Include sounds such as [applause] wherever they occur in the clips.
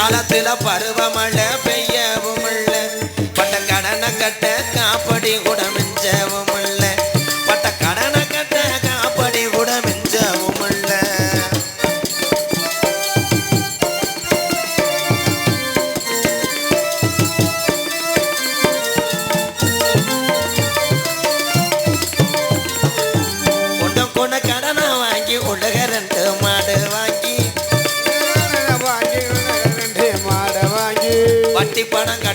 காலத்துல பருவமழை பெய்யவும் இல்ல பட்ட கடனை கட்ட காப்படி கூட மிஞ்சவும்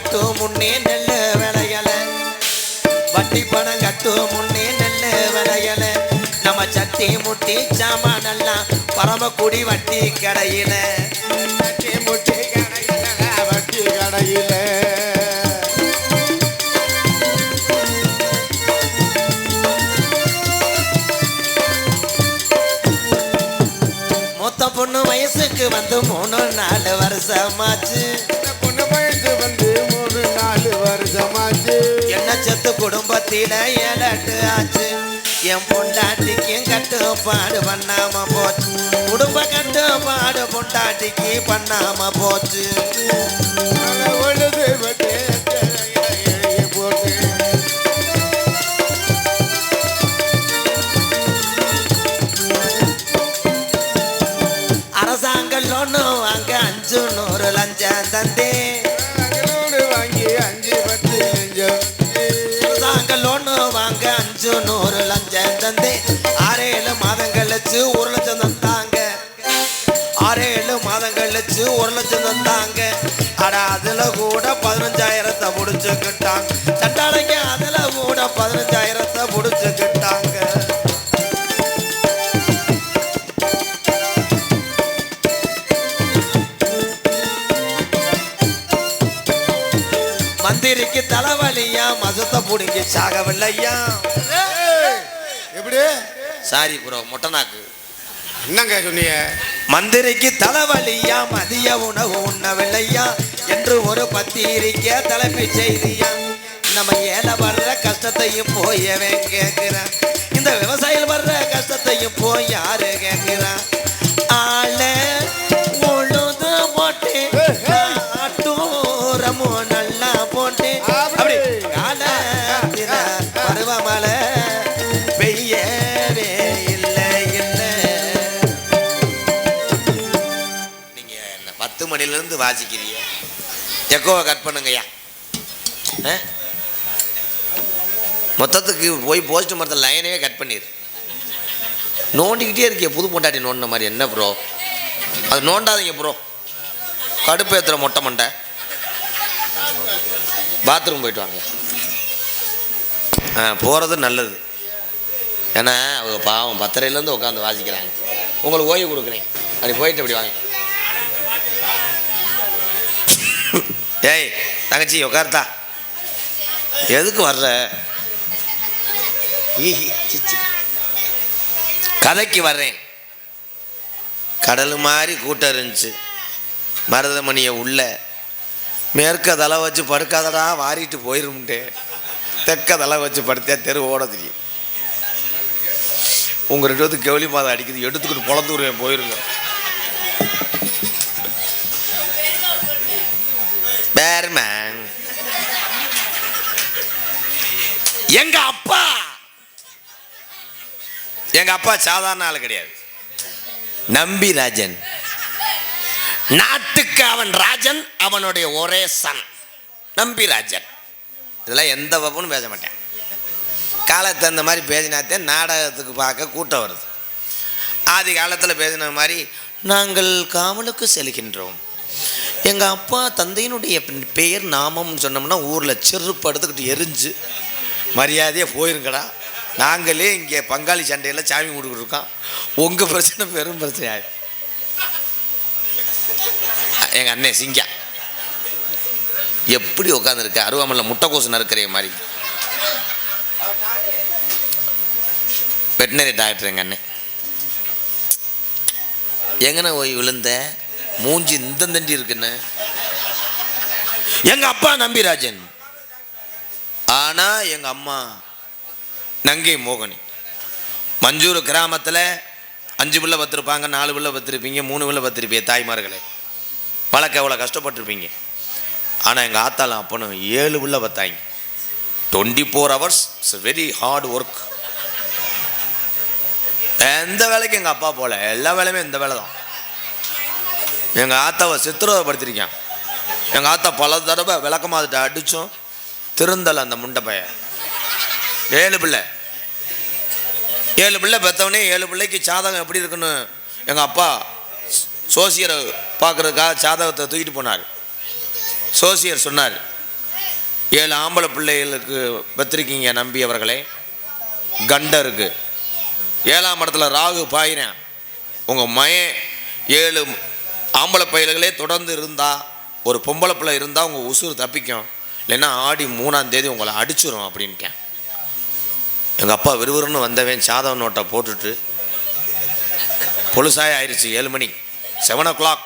கட்டும் முன்னே நெல்லு விளையல. வட்டி பணம் கட்டும் முன்னே நெல்லு விளையல. நம்ம சட்டி முட்டி சாமான் எல்லாம் பரமக்குடி வட்டி கடையில. வட்டி முட்டி கடையில வட்டி கடையில. மொத்த பொண்ணு வயசுக்கு வந்து மூணு நாலு வருஷமாச்சு. வயசு வந்து மூணு நாலு வருஷமாச்சு. என்ன சத்து குடும்பத்தில ஏழட்டு ஆச்சு. என் பொண்டாட்டிக்கும் கட்டுப்பாடு பண்ணாம போச்சு. குடும்ப கட்டுப்பாடு பொண்டாட்டிக்கு பண்ணாம போச்சு. ஒழுது லஞ்சம் தந்தே நகலோடு வாங்கி அஞ்சு பத்து அரசாங்க லோனு வாங்க அஞ்சு நூறு லஞ்சம் தந்தே ஆறு ஏழு மாதம் கழிச்சு ஒரு லட்சம் தந்தாங்க. ஆறு ஏழு மாதம் கழிச்சு ஒரு லட்சம் தந்தாங்க. அட அதுல கூட பதினஞ்சாயிரத்தை முடிச்சுக்கிட்டாங்க தண்டாளைங்க அதுல கூட பதினஞ்சாயிரத்தை முடிச்சுக்கிட்டாங்க தலைவலியா? மசத்தை புடுங்கி சாகவில்லையா? எப்படி? சாரி ப்ரோ மொட்டனாக்கு என்னங்க சொன்னீங்க? மந்திரிக்கு தலைவலியா? மதிய உணவு உண்ணவில்லையா? என்று ஒரு பத்திரிக்கை தலைப்பு செய்தியா? நம்ம ஏழை வர்ற கஷ்டத்தையும் போயவன் கேட்கிறான் இந்த விவசாயிகள் வர்ற கஷ்டத்தையும் போய் யாரு கேட்கிறான் ஆள உழுது போட்டு என்ன பத்து இருந்து எக்கோவை கட் பண்ணுங்கய்யா. ஆ? மொத்தத்துக்கு போய் போஸ்ட் மரத்தில் லைனவே கட் பண்ணிடு நோண்டிக்கிட்டே இருக்கிய புது பொண்டாட்டி நோண்டின மாதிரி. என்ன ப்ரோ அது நோண்டாதீங்க ப்ரோ கடுப்பேத்துற மொட்டை மண்டை. பாத்ரூம் போயிட்டு வாங்க. ஆ போகிறது நல்லது. ஏன்னா அவங்க பாவம் பத்தரையிலேருந்து உட்காந்து வாசிக்கிறாங்க. உங்களுக்கு ஓய்வு கொடுக்குறேன். அப்படி போயிட்டு அப்படி வாங்க. ஏய் தங்கச்சி உட்கார்த்தா எதுக்கு வர்ற? கதைக்கு வர்றேன். கடல் மாதிரி கூட்டம் இருந்துச்சு. மருதமணியை உள்ள. மேற்க தலை வச்சு படுக்காதடா வாரிட்டு போயிரும்ட்டே. தெற்க தலை வச்சு படுத்தா தெரு ஓட தெரியும். உங்கள் ரெண்டு பேத்துக்கு கெவலி மாதம் அடிக்குது. எடுத்துக்கிட்டு பொழந்துருவேன் போயிருங்க. எங்க அப்பா? எங்க அப்பா சாதாரண ஆள் கிடையாது. நம்பி ராஜன். நாட்டுக்கு அவன் ராஜன் அவனுடைய ஒரே சன். நம்பி ராஜன். இதெல்லாம் எந்த வப்புன்னு பேச மாட்டேன். காலத்து தகுந்த மாதிரி பேசினாத்தே நாடகத்துக்கு பார்க்க கூட்டம் வருது. ஆதி காலத்தில் பேசின மாதிரி நாங்கள் காவலுக்கு செல்கின்றோம். எங்கள் அப்பா தந்தையினுடைய பெயர் நாமம்னு சொன்னோம்னா ஊரில் செருப்பு எடுத்துக்கிட்டு எரிஞ்சு மரியாதையாக போயிருங்கடா. நாங்களே இங்கே பங்காளி சண்டையில் சாமி கொடுக்குறோம் இருக்கோம் உங்கள் பிரச்சனை பெரும் பிரச்சனை ஆயிடும் எங்கள் அண்ணன் சிங்கா. எப்படி உட்காந்துருக்க அருவாமல்ல முட்டைக்கோசு நறுக்கிற மாதிரி. வெட்டினரி டாக்டர் எங்கள் அண்ணன் எங்கன போய் விழுந்த? மூஞ்சி இந்த தண்டி இருக்குன்னு எங்கள் அப்பா நம்பிராஜன் ஆனால் எங்கள் அம்மா? நங்கை மோகனி. மஞ்சூர் கிராமத்தில் அஞ்சு பிள்ளை பத்திருப்பாங்க நாலு பிள்ளை பத்திருப்பீங்க மூணு பிள்ளை பத்திருப்பீங்க தாய்மார்களே. வளர்க்க எவ்வளோ கஷ்டப்பட்டிருப்பீங்க. ஆனால் எங்கள் ஆத்தாலும் அப்பனும் ஏழு பிள்ளை பத்தாங்க twenty four hours it's very hard work எந்த வேலைக்கும் எங்கள் அப்பா போகல எல்லா வேலையுமே இந்த வேலை தான். எங்கள் ஆத்தாவை சித்திரவதைப்படுத்திருக்கான் எங்கள் ஆத்தா பல தடவை விளக்கமாதிட்ட அடித்தோம் திருந்தலை அந்த முண்டை பையன் ஏழு பிள்ளை. ஏழு பிள்ளை பெற்றவனே ஏழு பிள்ளைக்கு சாதகம் எப்படி இருக்குன்னு எங்கள் அப்பா சோசியரை பார்க்குறதுக்காக சாதகத்தை தூக்கிட்டு போனார். சோசியர் சொன்னார் ஏழு ஆம்பளை பிள்ளைகளுக்கு பெற்றிருக்கீங்க நம்பி அவர்களே. கண்டருக்கு ஏழாம் இடத்துல ராகு பாயினேன் உங்கள் மயன் ஏழு ஆம்பளை பயில்களே தொடர்ந்து இருந்தால் ஒரு பொம்பளை பிள்ளை இருந்தால் உங்கள் உசுறு தப்பிக்கும். இல்லைன்னா ஆடி மூணாம் தேதி உங்களை அடிச்சிடும் அப்படின்ட்டேன். எங்கள் அப்பா விறுவிறுன்னு வந்தவன் சாதம் நோட்டை போட்டுட்டு பொழுசாய ஆயிடுச்சு ஏழு மணி செவன் ஓ கிளாக்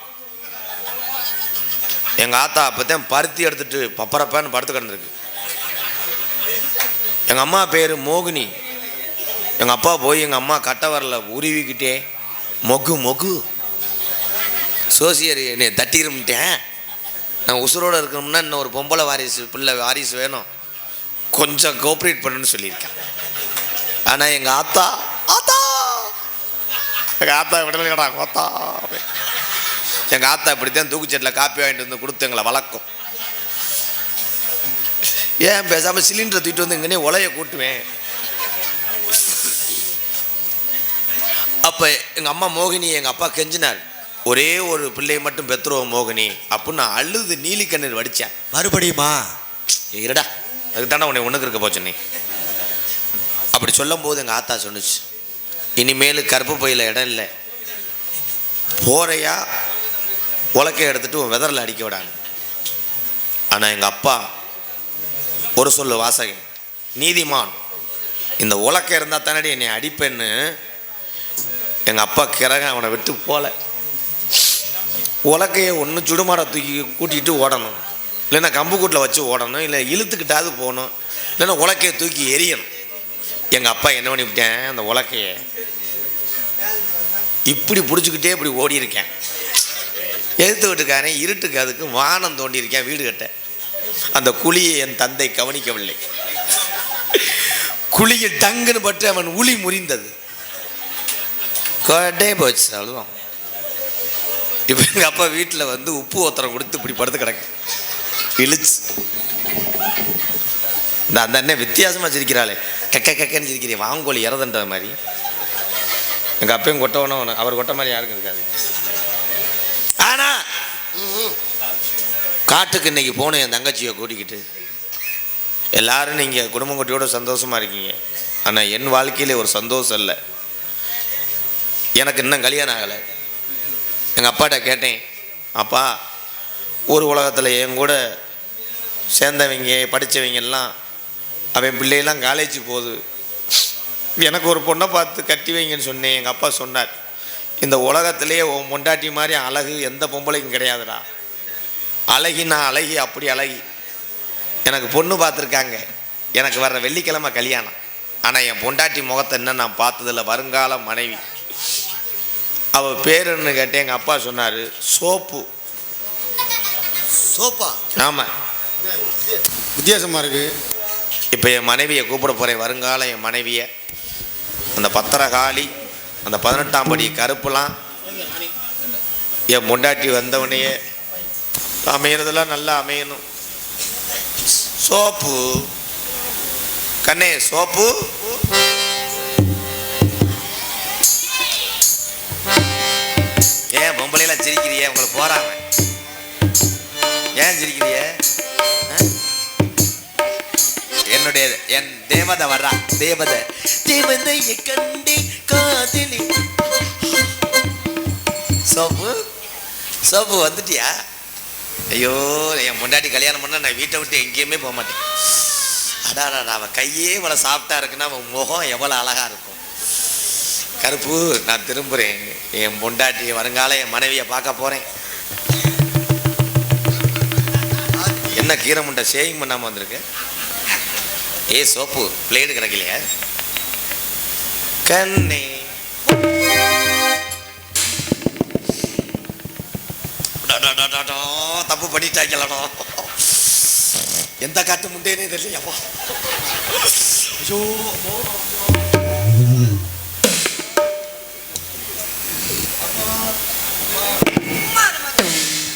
எங்கள் ஆத்தா அப்போத்தான் பருத்தி எடுத்துட்டு பப்பரப்பான்னு படுத்து கிடந்திருக்கு. எங்கள் அம்மா பேர் மோகினி. எங்கள் அப்பா போய் எங்கள் அம்மா கட்ட வரல உருவிக்கிட்டே மொகு மொகு. சோசியர் என்னை தட்டிருமிட்டேன். நான் உசுரோடு இருக்கணும்னா இன்னும் ஒரு பொம்பளை வாரிசு பிள்ளை வாரிசு வேணும். கொஞ்சம் கோஆப்ரேட் பண்ணுன்னு சொல்லியிருக்கேன். ஆனால் எங்கள் ஆத்தா ஆத்தா! எங்கள் ஆத்தா விடலைடா ஆத்தா? எங்கள் ஆத்தா இப்படித்தான் தூக்குச்சட்டில் காப்பி வாங்கிட்டு வந்து கொடுத்து எங்களை வளர்க்கும். ஏன் பேசாமல் சிலிண்டரை தூக்கிட்டு வந்து இங்கனே உலைய கூட்டுவேன்? அப்போ எங்கள் அம்மா மோகினி எங்கள் அப்பா கெஞ்சினார். ஒரே ஒரு பிள்ளையை மட்டும் பெற்றுருவோம் மோகினி அப்படின்னு நான் அழுது நீலி கண்ணீர் வடித்தேன் மறுபடியுமா இருடா அதுக்கு தானே உன்னை ஒன்றுக்கு இருக்க போச்சு நீ. அப்படி சொல்லும் போது எங்கள் ஆத்தா சொன்னுச்சு இனிமேல் கருப்பு பையில் இடம் இல்லை. போறையா உலக்கைய எடுத்துட்டு உன் வெதரில் அடிக்க விடாங்க. ஆனால் எங்கள் அப்பா ஒரு சொல்லு வாசகன் நீதிமான் இந்த உலக்கை இருந்தால் தானடி என்னை அடிப்பேன்னு? எங்கள் அப்பா கிறக அவனை விட்டு போல. உலக்கையை ஒன்று சுடுமாட தூக்கி கூட்டிகிட்டு ஓடணும். இல்லைன்னா கம்பு கூட்டில் வச்சு ஓடணும். இல்லை இழுத்துக்கிட்டாவது போகணும். இல்லைன்னா உலக்கையை தூக்கி எரியணும் எங்கள் அப்பா என்ன பண்ணிவிட்டேன் அந்த உலக்கையை இப்படி பிடிச்சிக்கிட்டே இப்படி ஓடி இருக்கேன் எழுத்து வீட்டுக்காரன் இருட்டுக்கு அதுக்கு வானம் தோண்டியிருக்கேன் வீடு கட்ட. அந்த குழியை என் தந்தை கவனிக்கவில்லை. குழியில் டங்குன்னு பட்டு அவன் உளி முறிந்தது. கொட்டே போச்சு அவ்வளோதான் இப்போ எங்கள் அப்பா வீட்டில் வந்து உப்பு ஒத்தரம் கொடுத்து இப்படி படுத்து கிடக்கு. இழுச்சு. இந்த அந்த அண்ணன் வித்தியாசமாக சிரிக்கிறாளே. கக்க கக்கன்னு சிரிக்கிறேன் வாங்கோலி இறதுன்ற மாதிரி. எங்கள் அப்பையும் கொட்டவனும் அவர் கொட்ட மாதிரி யாருக்கும் இருக்காது. ஆனா காட்டுக்கு இன்னைக்கு போகணும் என் தங்கச்சியை கூட்டிக்கிட்டு. எல்லாரும் நீங்கள் குடும்பம் குட்டியோட சந்தோஷமாக இருக்கீங்க. ஆனால் என் வாழ்க்கையிலே ஒரு சந்தோஷம் இல்லை. எனக்கு இன்னும் கல்யாணம் ஆகலை. எங்கள் அப்பாட்ட கேட்டேன் அப்பா ஊர் உலகத்தில் என் கூட சேர்ந்தவங்க படித்தவங்கெல்லாம் அவன் பிள்ளையெல்லாம் காலேஜ் போகுது. எனக்கு ஒரு பொண்ணை பார்த்து கட்டி வைங்கன்னு சொன்னேன். எங்கள் அப்பா சொன்னார் இந்த உலகத்திலே உன் பொண்டாட்டி மாதிரி அழகு எந்த பொம்பளைக்கும் கிடையாதுடா. அழகி நான் அழகி அப்படி அழகி. எனக்கு பொண்ணு பார்த்துருக்காங்க. எனக்கு வர்ற வெள்ளிக்கிழமை கல்யாணம். ஆனால் என் பொண்டாட்டி முகத்தை இன்னும் நான் பார்த்ததில்ல. வருங்கால மனைவி. அவள் பேருன்னு கேட்டேன் எங்கள் அப்பா சொன்னார் சோப்பு. சோப்பா? ஆமாம் வித்தியாசமாக இருக்கு. இப்போ என் மனைவியை கூப்பிட போகிறேன் வருங்கால என் மனைவியை. அந்த பத்திரகாளி அந்த பதினெட்டாம் படி கருப்புலாம். என் முண்டாட்டி வந்தவனையே அமையிறதெல்லாம் நல்லா அமையணும். சோப்பு. கண்ணே சோப்பு. தேவதை வர்றா தேவதை. தேவதையை கண்டி காதலி. சோப்பு சோப்பு வந்துட்டியா? ஐயோ என் முண்டாட்டி கல்யாணம் பண்ண நான் வீட்டை விட்டு எங்கேயுமே போக மாட்டேன். அடாடா அவன் கையே இவ்வளோ சாப்பிட்டா இருக்குன்னா அவன் முகம் எவ்வளோ அழகா இருக்கும். கருப்பு நான் திரும்புகிறேன் என் பொண்டாட்டி வருங்கால என் மனைவியை பார்க்க போகிறேன் என்ன கீரை முண்டை ஷேவிங் பண்ணாமல் வந்திருக்கு? ஏ சோப்பு பிளேடு கிடக்கலையா? கண்ணே. டா, டா, தப்பு பண்ணிட்டாங்களடா. எந்த காட்டு முண்டேனே தெரியலையாப்பா ஐயோ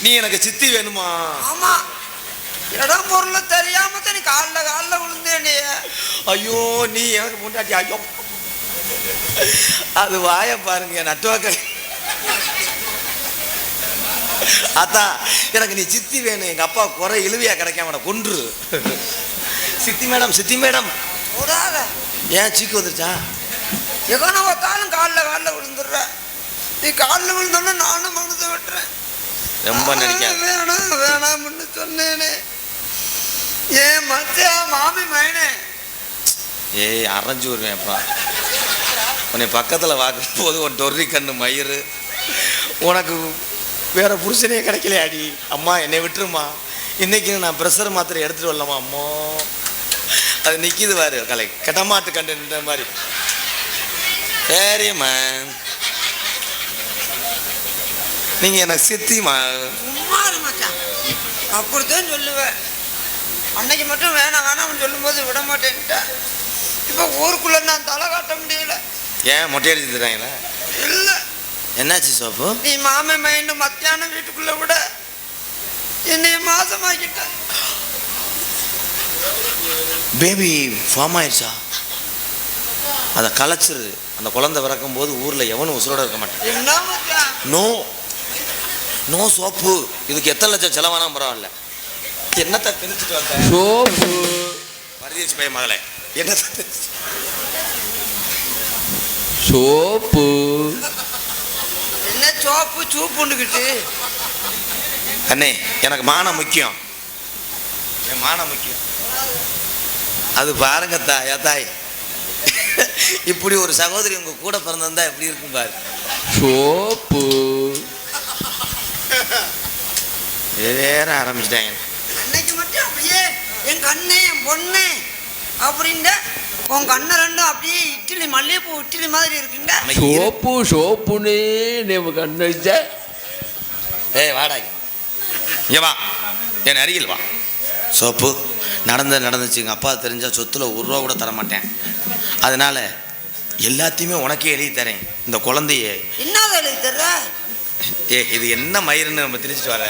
நீ எனக்கு சித்தி வேணுமா? ஆமா. இடம் பொருள் தெரியாம நீ காலில் காலில் விழுந்தேனே. ஐயோ நீ எனக்கு முன்னாடி ஐயோ. அது வாய பாருங்க நட்டுவாக்க அத்தா எனக்கு நீ சித்தி வேணும் எங்க அப்பா குறை இழுவியா கிடைக்காம கொன்று. சித்தி மேடம் சித்தி மேடம். விடாத ஏன் சீக்கு வந்துருச்சா? எகன பார்த்தாலும் காலில் காலில் விழுந்துடுற. நீ காலில் விழுந்தோன்னு நானும் மனசு விட்டுறேன். ரொம்ப நினைக்காத வேணாம் வேணாம்னு சொன்னேனே. மச்சான் மாமி மைனே. ஏய் அரைஞ்சு வருவேன்ப்பா உன்னை பக்கத்தில் பார்க்கும் போது உன் டொர்ரி கண்ணு மயிறு. உனக்கு வேற புருஷனே கிடைக்கலையாடி அம்மா என்னை விட்டுருமா. இன்னைக்கு நான் ப்ரெஷர் மாத்திரை எடுத்துட்டு வரலாமா அம்மா? அது நிற்கிது பாரு கலை. கெட்டமாட்டு கண்டு நின்ற மாதிரி. சரிம்மா. நீங்கள் எனக்கு சித்திமா அப்படித்தான் சொல்லுவேன். அன்னைக்கு மட்டும் வேணாம் வேணாம்னு சொல்லும்போது விட மாட்டேன்ட்டேன் இப்போ ஊருக்குள்ள நான் தலை காட்ட முடியல. ஏன் மொட்டை அடிச்சு தராங்களா? இல்லை. என்னாச்சு சோப்பு நீ மாமன் மைண்டு மத்தியானம் வீட்டுக்குள்ள விட. என்னைய மாசமாக்கிட்ட. பேபி ஃபார்ம் ஆயிடுச்சா? அதை கலைச்சிரு அந்த குழந்தை பிறக்கும் போது ஊரில் எவனும் உசுரோட இருக்க மாட்டான். No no soap. இதுக்கு எத்தனை லட்சம் செலவானா பரவாயில்ல. என்னத்தை திணிச்சிட்டு வந்த? சோப்பு. பரதேசி பையன் மகளே என்னத்தை சோப்பு. என்ன சோப்பு? சூப்புண்டுக்கிட்டு அண்ணே எனக்கு மானம் முக்கியம். என் மானம் முக்கியம். அது பாருங்க தாயா தாய். இப்படி ஒரு சகோதரி உங்க கூட பிறந்திருந்தா எப்படி இருக்கும் பாரு. சோப்பு. வேற ஆரம்பிச்சிட்டாங்க. அப்படியே என் கண்ணே என் பொண்ணு அப்படின்ட உன் கண்ணை ரெண்டும் அப்படியே இட்லி மல்லிகைப்பூ இட்லி மாதிரி இருக்குங்க. சோப்பு சோப்புனே நம்ம கண்ணடிச்ச ஏய் வாடா இங்க. இங்க வா. என் அருகில் வா. சோப்பு நடந்த நடந்துச்சு. எங்கள் அப்பா தெரிஞ்சா சொத்துல ஒரு ரூபா கூட தர மாட்டேன் அதனால எல்லாத்தையுமே உனக்கே எழுதி தரேன் இந்த குழந்தைய. என்னது எழுதி தர்ற? ஏ இது என்ன மயிருன்னு நம்ம திரிச்சிட்டு வர.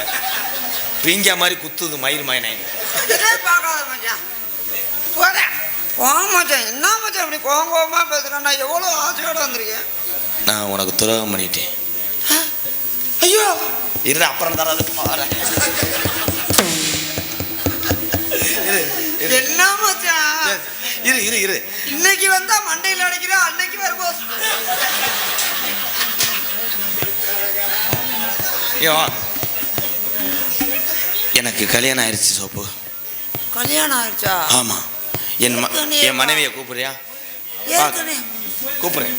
பீங்கா மாதிரி குத்துது மயிர் மயனை இதே பார்க்காத மச்சான் போறேன் போ மச்சான் என்ன மச்சான் இப்படி கோவம் கோவமா பேசுறேன் நான் எவ்வளோ ஆசையோட வந்திருக்கேன். நான் உனக்கு துரோகம் பண்ணிட்டேன். ஐயோ. இரு அப்புறம் இரு என்ன மச்சான் இரு இரு இரு. இன்னைக்கு வந்தா மண்டையில் அடிக்கிறேன் அன்னைக்கு வரும்போது. வா. எனக்கு கல்யாணம் ஆயிடுச்சு சோப்பு. கல்யாணம் ஆயிடுச்சா ஆமா. என் என் மனைவியை கூப்பிடுறியா? கூப்பிடுறேன்.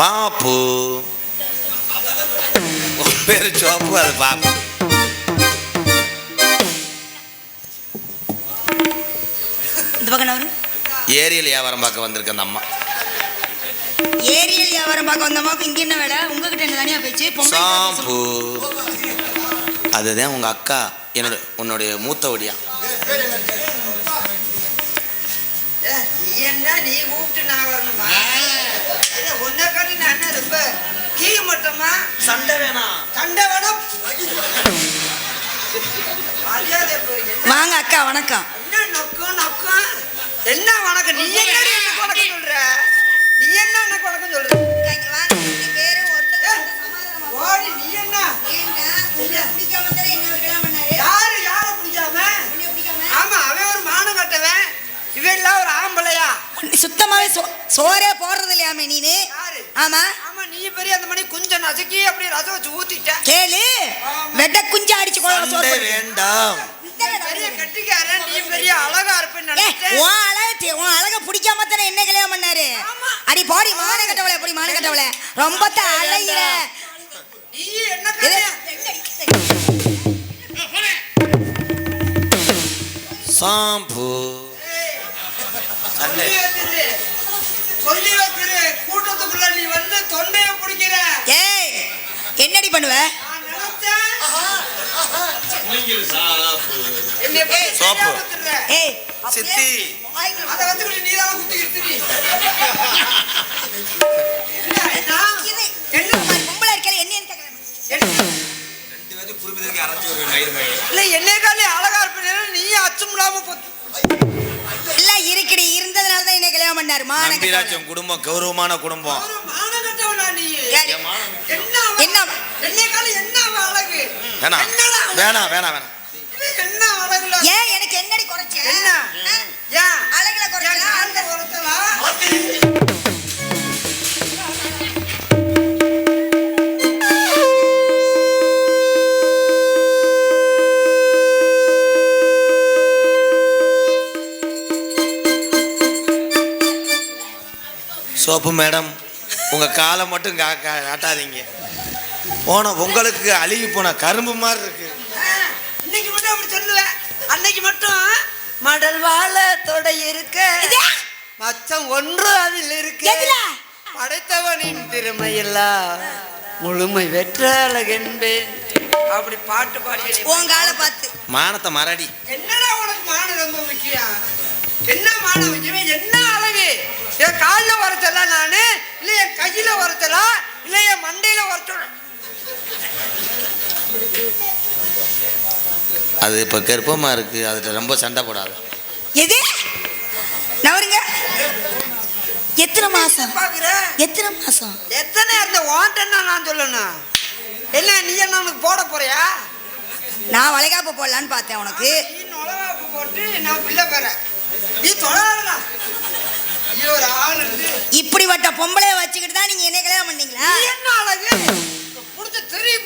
பாப்பு. பேரு சோப்பு அது பாப்பு. ஏரியல் வியாபாரம் பார்க்க வந்திருக்க அந்த அம்மா. ஏரியல் வியாபாரம் பார்க்க வந்த அம்மாவுக்கு இங்க என்ன வேலை? உங்ககிட்ட என்ன தனியா பேச்சு? பொம்பளை ஷாம்பு. அதுதான் உங்க அக்கா என்னோட உன்னுடைய மூத்த ஒடியா. ஏ, நீ என்ன நீ கூப்பிட்டு நான் வரணுமா? உன்னை காட்டி நான் என்ன ரொம்ப கீழ மட்டுமா? சண்டை வேணாம் சண்டை வேணும் வாங்க அக்கா வணக்கம். என்ன நொக்கம் நொக்கம் என்ன வணக்கம்? நீ என்ன எனக்கு வணக்கம் சொல்ற? நீ என்ன எனக்கு வணக்கம் சொல்ற? ஓடி நீ என்ன? யாரு யார பிடிக்காம? ஆமா அவன் ஒரு மானம் கட்டவன். இவன் எல்லாம் ஒரு ஆம்பளையா. சுத்தமாவே சோ- சோறே போடுறது இல்லையாமே நீனு? யாரு? ஆமா. ஆமா நீ பெரிய அந்த மணி கொஞ்சம் நசுக்கி அப்படியே ரசம் வச்சு ஊத்திட்ட. கேளு. வெட்ட குஞ்சு அடிச்சு போடு. வேண்டாம். பெரிய கட்டிக்காரன். நீ பெரிய அழகா இருப்பேன்னு நினைச்சேன் உன் அழக உன் அழக பிடிக்காம தானே என்ன கல்யாணம் பண்ணாரு? ஆமா. அடி போடி மான கட்டவளே போடி மான கட்டவளே. ரொம்ப தான் அழகிற நீ என்ன நீ வந்து ஏய் என்னடி பண்ணுவ? சோப்பு. ஏய் சித்தி. அதை வச்சுக்கிட்டு நீதான் குத்திக்கிட்டு திரி. [laughs] என்ன, நான் என்ன? இல்ல என்னைய காலி அழகா இருப்பேன். நீ அச்சம் இல்லாம இல்ல இருக்குடி இருந்ததுனால தான் என்ன கல்யாணம் பண்ணாரு. நம்பிராஜன் குடும்பம் கௌரவமான குடும்பம். ஒரு? என்ன? என்னைய காலி என்ன அழகு? வேணாம்? வேணாம் வேணாம் வேணாம். என்ன அழகுல? ஏன் எனக்கு என்னடி குறைச்ச என்ன? ஏன்? அழகுல குறைச்சலா? Soap madam. உங்க காலை மட்டும் கா- காட்டாதீங்க. போன உங்களுக்கு அழுகி போன கரும்பு மாதிரி இருக்கு. இன்னைக்கு மட்டும் அப்படி சொல்லுவேன் அன்னைக்கு மட்டும் மடல் வாழ தொடை இருக்க? மச்சம் ஒன்று அதில் இருக்கு? படைத்தவனின் திறமையெல்லாம் முழுமை வெற்ற அழகென்பேன் அப்படி பாட்டு பாடி உன் காலை பார்த்து. மானத்தை மறடி. என்னடா உனக்கு மானம் ரொம்ப முக்கியம்? என்ன மானம் முக்கியம்? என்ன அழகு? என் காலில் உரைச்சலா நானு? இல்லை என் கையில உரைச்சலா இல்லை என் மண்டையில உரைச்சல அது இப்போ கர்ப்பமா இருக்கு. அதுல ரொம்ப சண்டை போடாது. எது? நவருங்க. எத்தனை மாசம்? பாக்குற? எத்தனை மாசம்? எத்தனை இருந்த ஓன்ட்டன்னா நான் சொல்லணும்? என்ன நீ என்ன உனக்கு போட போறியா? நான் வளைகாப்பு போடலான்னு பார்த்தேன் உனக்கு. நீ நுழவாப்பு போட்டு நான் பிள்ளை பெறேன் நீ தொடாதடா ஐயோ ஒரு ஆள் இருந்து இப்படிப்பட்ட பொம்பளைய வச்சுக்கிட்டு தான் நீங்க என்ன கல்யாணம் பண்ணீங்களா? நீ என்ன அழகு? புடிச்ச தெரிய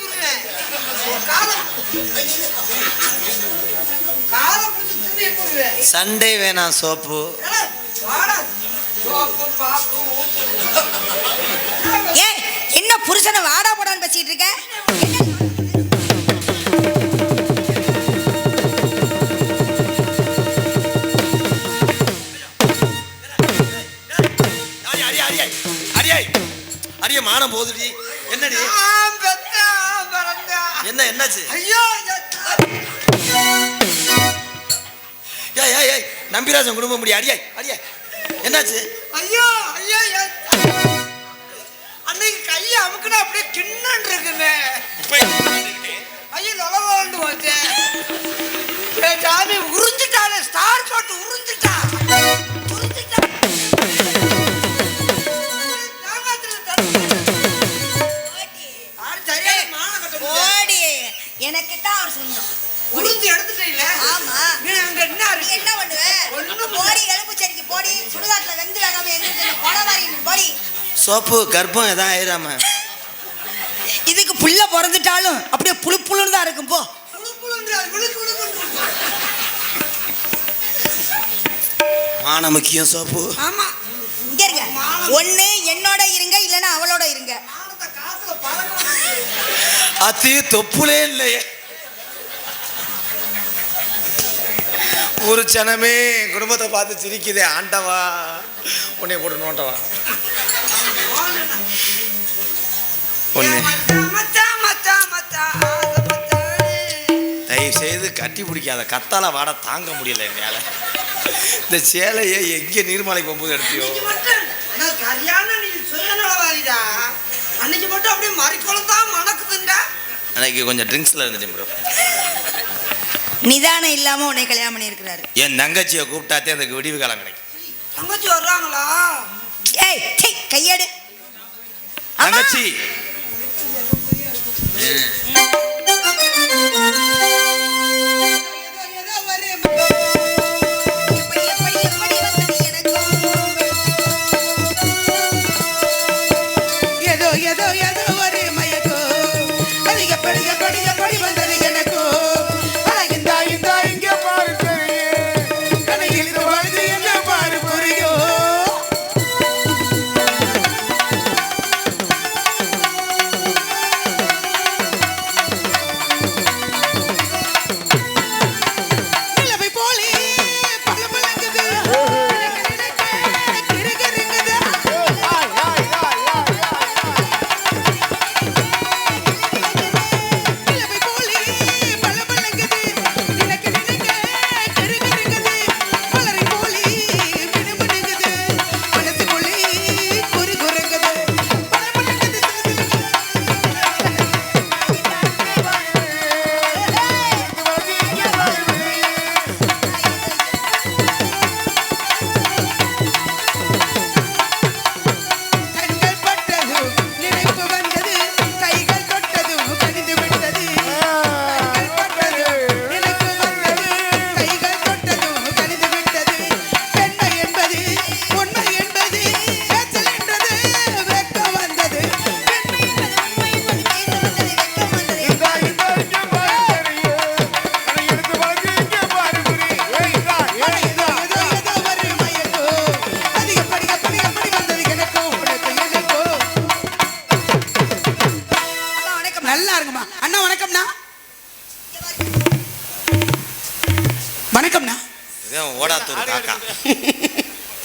சண்டே வேணாம் சோப்பு. ஏய் என்ன புருஷனை வாடா போடான்னு பேசிட்டு இருக்க? என்னடி என்ன என்னாச்சு? ஐயோ ஏய் ஏய் ஏய் நம்பிராஜன் குடும்பம் முடி அடியாய் அடியாய். என்னாச்சு? எனக்கு தான் அவர் சொந்தம். உறிஞ்சி எடுத்துட்டீங்களே? ஆமா. நீ அங்க என்ன இருக்கு? என்ன பண்ணுவ? ஒண்ணும் போடி எலும்பு செடிக்கு போடி சுடுகாட்டுல வெந்து வேகாம எந்திரிச்சு கொட மாதிரி போடி. சோப்பு கர்ப்பம் எதாவது ஆயிராம. இதுக்கு புள்ள பிறந்துட்டாலும் அப்படியே புழு புழுன்னு தான் இருக்கும் போ. மானம் முக்கியம் சோப்பு. ஆமா. இங்க இருங்க. ஒண்ணு என்னோட இருங்க இல்லைன்னா அவளோட இருங்க. அத்தி தொப்புலே இல்லையே. ஒரு சனமே குடும்பத்தை பார்த்து சிரிக்குதே ஆண்டவா உன்னை போட்டு நோண்டவா? தயவு செய்து கட்டி பிடிக்காத கத்தால வாட தாங்க முடியல என்னால. இந்த சேலையை எங்கே நீர்மலை போகும்போது எடுத்தியோ அன்னைக்கு மட்டும் நான் சரியான நீ சுயநலவாதிடா. அன்னைக்கு தான் மணக்குதுண்டா. அன்னைக்கு கொஞ்சம் ட்ரிங்க்ஸில் இருந்துட்டேன் ப்ரோ நிதானம் இல்லாம உன்னை கல்யாணம் பண்ணியிருக்கிறாரு. என் தங்கச்சியை கூப்பிட்டாத்தே அந்த விடிவு காலம் கிடைக்கும். தங்கச்சி வர்றாங்களா? ஏய் சீ, கையெடு. தங்கச்சி.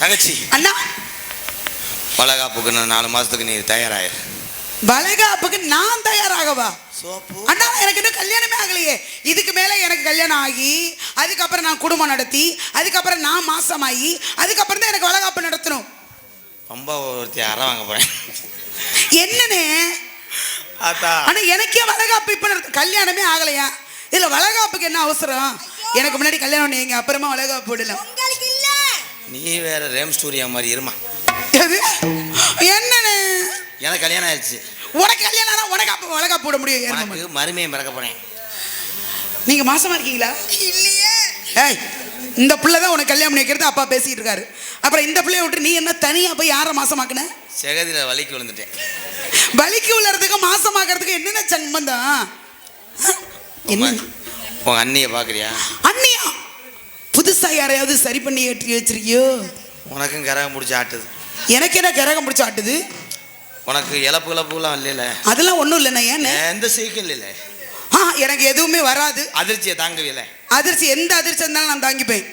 தங்கச்சி. அண்ணா. வளகாப்புக்கு நாலு மாசத்துக்கு நீ தயாராயிரு வளைகாப்புக்கு நான் தயாராகவா? சோப்பு. அண்ணா எனக்கு இன்னும் கல்யாணமே ஆகலையே. இதுக்கு மேல எனக்கு கல்யாணம் ஆகி அதுக்கப்புறம் நான் குடும்பம் நடத்தி அதுக்கப்புறம் நான் மாசமாகி அதுக்கப்புறம் தான் எனக்கு வளகாப்பு நடத்தணும். ரொம்ப ஒருத்தி அற வாங்க போறேன். என்னன்னு ஆத்தா. ஆனா எனக்கே வளகாப்பு இப்ப நடத்த கல்யாணமே ஆகலையா? இதுல வளகாப்புக்கு என்ன அவசரம்? எனக்கு முன்னாடி கல்யாணம் பண்ணீங்க அப்புறமா வளகாப்பு விடலாம் நீ வேற ரேம் ஸ்டூரியா மாதிரி இருமா. எது? என்னன்னு எனக்கு கல்யாணம் ஆயிடுச்சு. உனக்கு கல்யாணம் ஆனா உனக்கு அப்ப வளகாப்பு விட முடியும். ஏன் உனக்கு மருமையை பிறக்க போறேன். நீங்க மாசமா இருக்கீங்களா? இல்லையே. ஏய் இந்த பிள்ளை தான் உனக்கு கல்யாணம் பண்ணி வைக்கிறது அப்பா பேசிட்டு இருக்காரு. அப்புறம் இந்த பிள்ளைய விட்டு நீ என்ன தனியா போய் யாரை மாசமாக்குன? செகதியில வலிக்கு விழுந்துட்டேன். வலிக்கு உள்ளறதுக்கு மாசமாக்குறதுக்கு என்னென்ன சம்பந்தம்? என்ன உங்க அண்ணியை பாக்குறியா? அண்ணியா புதுசா யாரையாவது சரி பண்ணி ஏற்றி வச்சிருக்கியோ? உனக்கும் கரகம் பிடிச்சி ஆட்டுது. எனக்கு என்ன கரகம் பிடிச்சி ஆட்டுது? உனக்கு இழப்பு இழப்புலாம் இல்லைல்ல அதெல்லாம் ஒன்றும் இல்லைண்ணா ஏன்னு எந்த சைக்கிள் இல்லை ஆ எனக்கு எதுவுமே வராது. அதிர்ச்சியை தாங்கவில்லை. அதிர்ச்சி எந்த அதிர்ச்சி இருந்தாலும் நான் தாங்கிப்பேன்.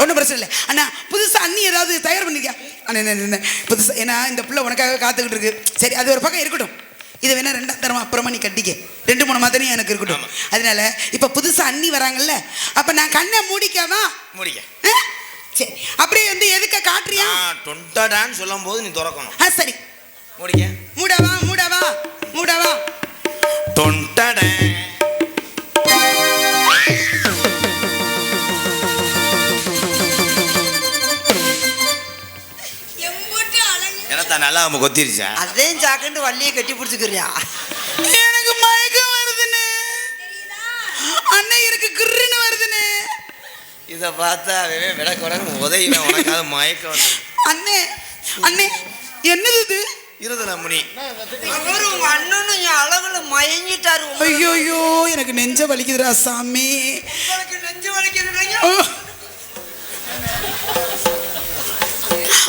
ஒன்றும் பிரச்சனை இல்லை. அண்ணா புதுசா அண்ணி ஏதாவது தயார் பண்ணிருக்கியா? அண்ணா என்ன என்ன புதுசா ஏன்னா இந்த பிள்ளை உனக்காக காத்துக்கிட்டு இருக்கு. சரி அது ஒரு பக்கம் இருக்கட்டும். இது வேணா ரெண்டாம் தரமா அப்புறமா நீ கட்டிக்க. ரெண்டு மூணு மாதம் எனக்கு இருக்கட்டும். அதனால இப்போ புதுசா அண்ணி வராங்கல்ல அப்ப நான் கண்ணை மூடிக்காவா முடிக்க? சரி அப்படியே வந்து எதுக்க காட்டுறியா? டொண்டடான்னு சொல்லும் போது நீ திறக்கணும். ஆ சரி. முடிக்க. மூடவா மூடவா மூடவா. தொண்டடன். நல்லா நம்ம கொத்திருச்சா? அதையும் சாக்குண்டு வள்ளியை கட்டி பிடிச்சிக்கிறியா? எனக்கு மயக்கம் வருதுன்னு. அண்ணன் இருக்கு கிருன்னு வருதுன்னு. இதை பார்த்தா அவன் விளக்கு விளக்கு உதவிவேன் உனக்காவது மயக்கம் வந்து அண்ணே அண்ணே என்னது இது? இருதல முனி அவரு உங்க அண்ணனும் என் அழகுல மயங்கிட்டாரு. ஐயோ ஐயோ எனக்கு நெஞ்ச வலிக்குதுடா சாமி. உங்களுக்கு நெஞ்சு வலிக்கிறீங்க ஓ.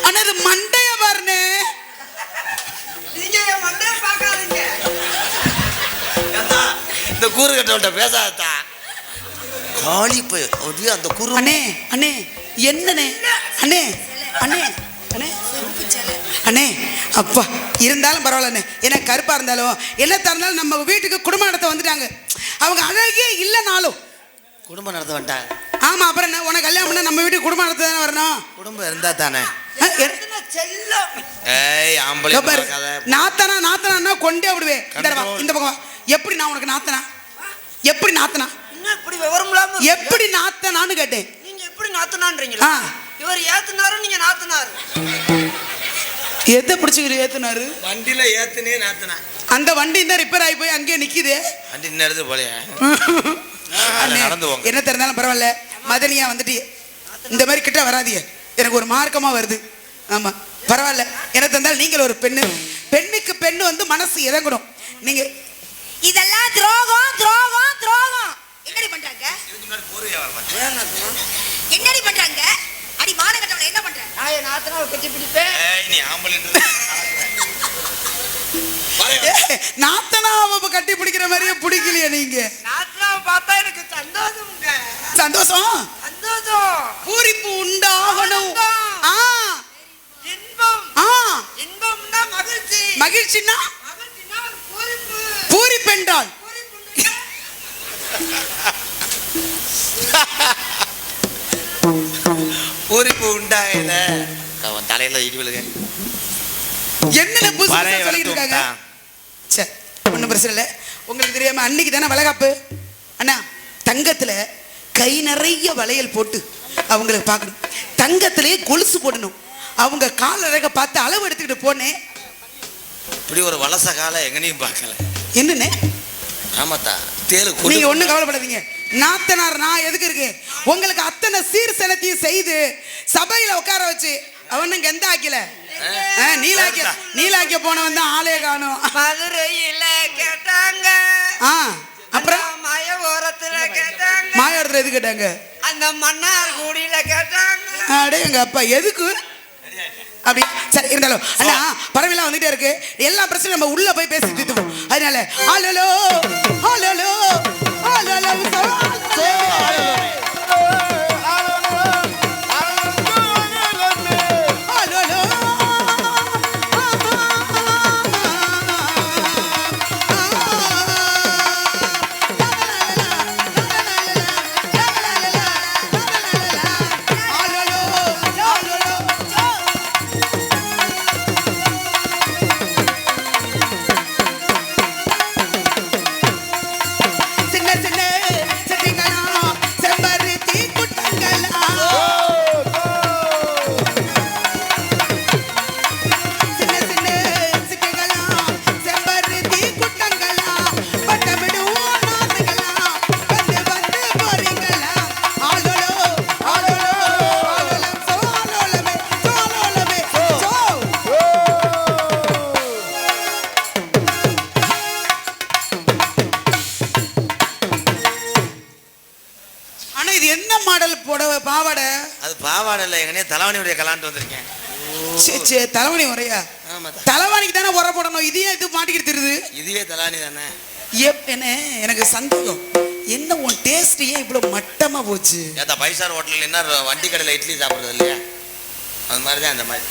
அண்ணா இது மண்டைய பாருண்ணே. இந்த கூறு கட்டவன்ட்ட பேசாதா காளி போய் அப்படியே அந்த குரு அண்ணே அண்ணே என்னண்ணே? அண்ணே அண்ணே அண்ணே அண்ணே அப்பா இருந்தாலும் பரவாயில்லண்ணே. எனக்கு கருப்பா இருந்தாலும் என்னத்தா இருந்தாலும் நம்ம வீட்டுக்கு குடும்ப நடத்த வந்துட்டாங்க. அவங்க அழகே இல்லைனாலும். குடும்பம் நடத்த வேண்டாம் ஆமா அப்புறம் என்ன? உனக்கு கல்யாணம் பண்ணா நம்ம வீட்டுக்கு குடும்ப நடத்த தானே வரணும்? குடும்பம் இருந்தா தானே? ஏய் ஆம்பளை நாத்தனா நாத்தனா கொண்டே விடுவேன். இந்த வா, Control. இந்த பக்கம். எப்படி நான் உனக்கு நாத்தனா? எப்படி நாத்தனா? என்ன இப்படி விவரம் இல்லாம? எப்படி நாத்தனான்னு கேட்டேன். நீங்க எப்படி நாத்துனான்றீங்களா. இவர் ஏத்துனாரு நீங்க நாத்துனாரு. எதை பிடிச்சிக்கிட்டு ஏத்துனாரு? வண்டியில ஏத்துனே நாத்தனா. அந்த வண்டி தான் ரிப்பேர் ஆகி போய் அங்கேயே நிக்குது. வண்டி போலையா. நடந்து போங்க. என்ன தெரிந்தாலும் பரவாயில்ல. மதனியா வந்துட்டு இந்த மாதிரி கிட்ட வராதீங்க. எனக்கு ஒரு மார்க்கமா வருது. ஆமா பரவாயில்ல. என்ன தெரிந்தாலும் நீங்கள் ஒரு பெண்ணு. பெண்ணுக்கு பெண்ணு வந்து மனசு இறங்கணும். நீங்க இதெல்லாம் துரோகம் துரோகம் துரோகம். என்னடி பண்றாங்க? என்னடி பண்றாங்க? அடி மான கட்டவள என்ன பண்ற? நான் என் நாத்தனாவை கட்டி பிடிப்பேன். ஏய் நீ நாத்தனாவை கட்டி பிடிக்கிற மாதிரியே பிடிக்கலையே நீங்க. நாத்தனாவை பார்த்தா எனக்கு சந்தோஷம்ங்க. சந்தோஷம்? சந்தோஷம். பூரிப்பு உண்டாகணும். ஆ. இன்பம். ஆ. இன்பம்னா மகிழ்ச்சி. மகிழ்ச்சின்னா? பூரிப்புன்னா பூரிப்பு உண்டாகல அவன் தலையில இடி விழுக என்னென்ன புதுசு சொல்லிட்டு இருக்காங்க? சரி ஒன்றும் பிரச்சனை இல்லை. உங்களுக்கு தெரியாம அன்னைக்கு தானே வளகாப்பு? அண்ணா தங்கத்துல கை நிறைய வளையல் போட்டு அவங்களுக்கு பார்க்கணும். தங்கத்திலேயே கொலுசு போடணும். அவங்க கால் அழக பார்த்து அளவு எடுத்துக்கிட்டு போனேன். இப்படி ஒரு வலச காலம் எங்கனையும் பார்க்கல. என்னண்ணே ஆமாத்தா. தேலு நீங்க ஒண்ணும் கவலைப்படாதீங்க. நாத்தனார் நான் எதுக்கு இருக்கேன்? உங்களுக்கு அத்தனை சீர் செலத்தையும் செய்து சபையில உட்கார வச்சு அவனுங்க எந்த ஆக்கல? ஆ, நீலாக்கிய நீலாக்கிய போனவன் தான் ஆளே காணும். மதுரையில கேட்டாங்க. ஆ அப்புறம்? மய ஓரத்துல கேட்டாங்க. மாயாடுற எது கேட்டாங்க? அந்த மன்னார் கூடியில கேட்டாங்க. அடே எங்க அப்பா எதுக்கு? அப்படி. சரி இருந்தாலும் அண்ணா பறவைலாம் வந்துட்டே இருக்கு. எல்லா பிரச்சனையும் நம்ம உள்ள போய் பேசி தீர்த்துவோம். அதனால ஆலோலோ ஆலோலோ ஆலோலோ. ஆனா இது என்ன மாடல் புடவை? பாவாடை? அது பாவாடை இல்லை எங்கனே தலைவனியுடைய கலான்ட்டு வந்திருக்கேன். சே சே தலைவணி உரையா ஆமா தலைவாணிக்கு தானே உர போடணும். இது ஏன் இது மாட்டிக்கிட்டு தெரியுது? இதுவே தலானி தானே? எப் என்ன எனக்கு சந்தேகம். என்ன உன் டேஸ்ட் ஏன் இவ்வளவு மட்டமா போச்சு? ஏதா பைசார் ஹோட்டலில் என்ன வண்டி கடையில் இட்லி சாப்பிட்றது இல்லையா? அது மாதிரி தான் அந்த மாதிரி.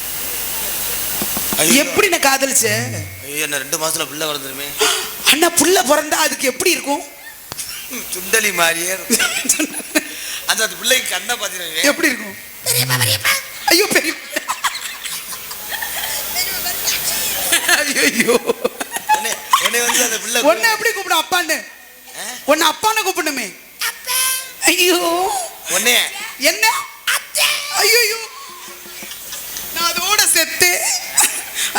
ஐயோ. எப்படி நான் காதலிச்ச? ஐயோ என்ன ரெண்டு மாசத்துல பிள்ளை வந்துருமே அண்ணா புள்ள பிறந்தா அதுக்கு எப்படி இருக்கும்? சுண்டலி மாதிரியே இருக்கும். [laughs] அந்த பிள்ளைக்கு கண்ணை பார்த்தீங்க எப்படி இருக்கும்? ஐயோ பெரிய ஐயோ உடனே வந்து அந்த பிள்ளை உன்னை எப்படி கூப்பிடும் அப்பான்னு? உன்னை அப்பான்னு கூப்பிடணுமே. ஐயோ. உடனே என்ன? ஐயோ நான் அதோட செத்து.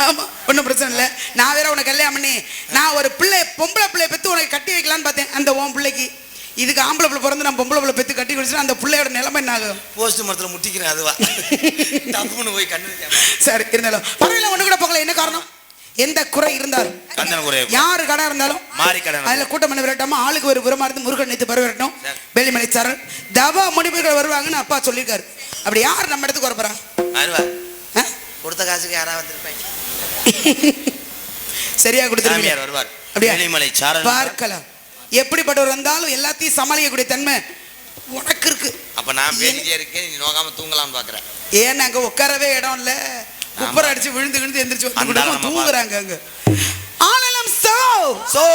ஆமா ஒன்றும் பிரச்சனை இல்லை. நான் வேற உனக்கு கல்யாணம் பண்ணி நான் ஒரு பிள்ளை பொம்பளை பிள்ளைய பெற்று உனக்கு கட்டி வைக்கலான்னு பார்த்தேன் அந்த உன் பிள்ளைக்கு. இதுக்கு ஆம்பளை பிள்ளை பிறந்து நான் பொம்பளை பிள்ளை பெற்று கட்டி குடிச்சுன்னா அந்த பிள்ளையோட நிலைமை என்ன ஆகும்? போஸ்ட் மரத்தில் முட்டிக்கிறேன் அதுவா. [laughs] தப்புன்னு போய் வைக்காம. சரி இருந்தாலும் பரவாயில்ல ஒண்ணு கூட போகல என்ன காரணம்? எந்த குறை இருந்தாலும். யாரு கடை இருந்தாலும். மாறி கடை அதுல கூட்டம் பண்ண விரட்டாம ஆளுக்கு ஒரு புறமா இருந்து முருகன் நேத்து பரவ விரட்டணும் சரி. வேலிமலை சரண். தவ முனிவர்கள் வருவாங்கன்னு அப்பா சொல்லியிருக்காரு. அப்படி யார் நம்ம இடத்துக்கு வரப்போறா வருவா? கொடுத்த காசுக்கு யாரா வந்திருப்பாங்க? [laughs] சரியா கொடுத்துருவீங்க. சாமியார் வருவார். அப்படியா? பார்க்கலாம். எப்படிப்பட்டவர் வந்தாலும் எல்லாத்தையும் சமாளிக்கக்கூடிய தன்மை உனக்கு இருக்கு. அப்ப நான் பேசிட்டே இருக்கேன் நீ நோக்காம தூங்கலாம்னு பாக்குறேன். ஏன் அங்க உட்காரவே இடம் இல்ல குப்பர் அடிச்சு விழுந்து விழுந்து எந்திரிச்சு வந்து தூங்குறாங்க அங்க. ஆனலம் சோ. சோ.